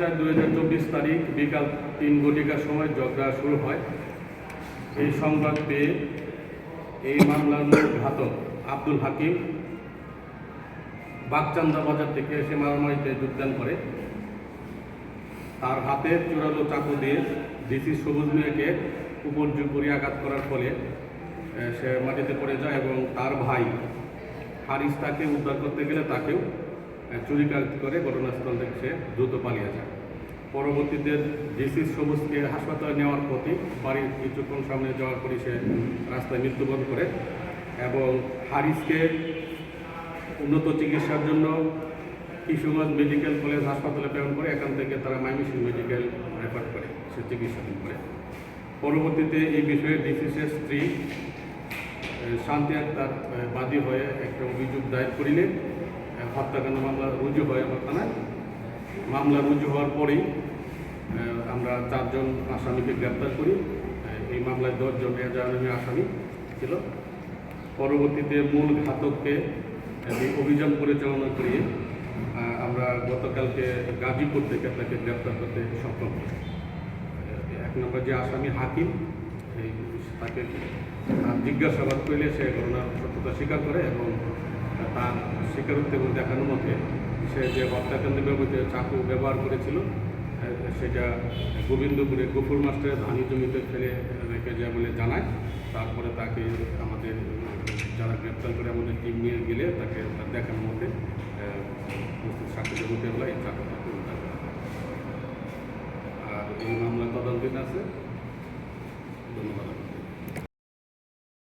চার চব্বিশ তারিখ বিকাল তিন ঘটিকার সময় ঝগড়া শুরু হয়। এই সংবাদ পেয়ে এই মামলার মূল ঘাতক আব্দুল হাকিম বাগচান্দা বাজার থেকে এসে মারামারিতে যোগদান করে। তার হাতে চূড়ালো চাকু দিয়ে ডিসি সবুজ মিয়াকে উপর্যু করে আঘাত করার ফলে সে মাটিতে পড়ে যায় এবং তার ভাই হারিস তাকে উদ্ধার করতে গেলে তাকেও আহ, চুরিকাঘাত করে ঘটনাস্থল থেকে সে দ্রুত পালিয়ে যায়। পরবর্তীতে ডিসি সবুজকে হাসপাতালে নেওয়ার পথে বাড়ির কিছুক্ষণ সামনে যাওয়ার পরই সে রাস্তায় মৃত্যুবরণ করে এবং হারিসকে উন্নত চিকিৎসার জন্য কিশোরগঞ্জ মেডিকেল কলেজ হাসপাতালে প্রেরণ করে এখান থেকে তারা মাইমিসিং মেডিকেল রেফার করে সে চিকিৎসাধীন করে। পরবর্তীতে এই বিষয়ে ডিসিসের স্ত্রী শান্তি আক্তার বাদী হয়ে একটা অভিযোগ দায়ের করিলে আহ, হত্যাকাণ্ড মামলা রুজু হয় আমার থানায় মামলা রুজু হওয়ার পরেই আমরা চারজন আসামিকে গ্রেপ্তার করি। এই মামলায় দশজন এজাহারি আসামি ছিল। পরবর্তীতে মূল ঘাতককে অভিযান পরিচালনা করিয়ে আমরা গতকালকে গাজীপুর থেকে তাকে গ্রেপ্তার করতে সক্ষম। এক নম্বর যে আসামি হাকিম তাকে জিজ্ঞাসাবাদ করলে সে ঘটনার সত্যতা স্বীকার করে এবং তার স্বীকারোক্তি এবং দেখানোর মতে সে যে হত্যাকাণ্ডে ব্যবহৃত চাকু ব্যবহার করেছিল সেটা গোবিন্দপুরে গফুর মাস্টারের ধানি জমিতে ফেলে রেখে যায় বলে জানায় তারপরে তাকে আমাদের, যারা গ্রেপ্তার করে আমাদের টিম নিয়ে গেলে তাকে তার দেখানোর মধ্যে সাক্ষী জমিতে হলো এই হয়। আর এই মামলা তদন্তিত আছে